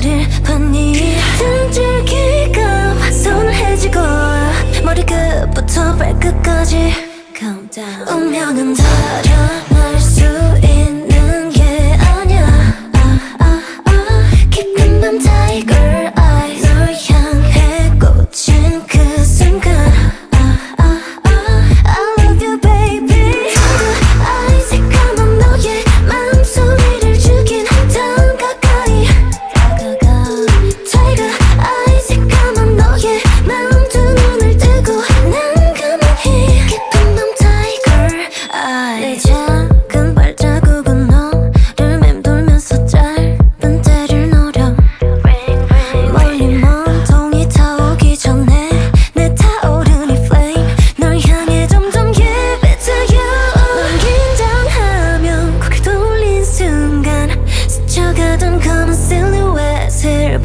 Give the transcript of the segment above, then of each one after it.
れ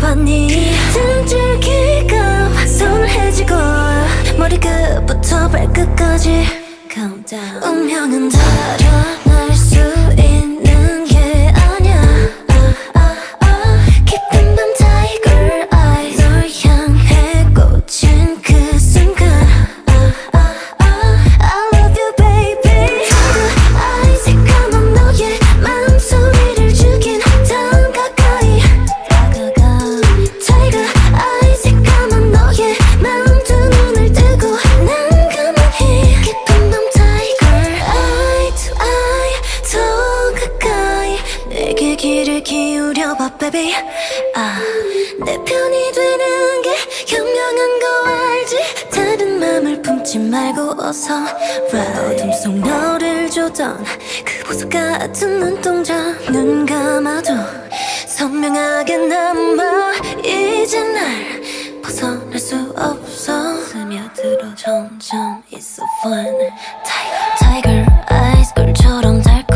봤니. 등줄기가 서늘해지고 머리끝부터 발끝까지 Calm down 운명은 달라 귀를 기울여봐 baby 아. 내 편이 되는 게 현명한 거 알지 다른 맘을 품지 말고 어서 right. 어둠 속 너를 조던 그 보석 같은 눈동자 눈 감아도 선명하게 남아 이젠 날 벗어날 수 없어 스며들어 점점 It's so fun Tiger, tiger eyes 꿀처럼 달콤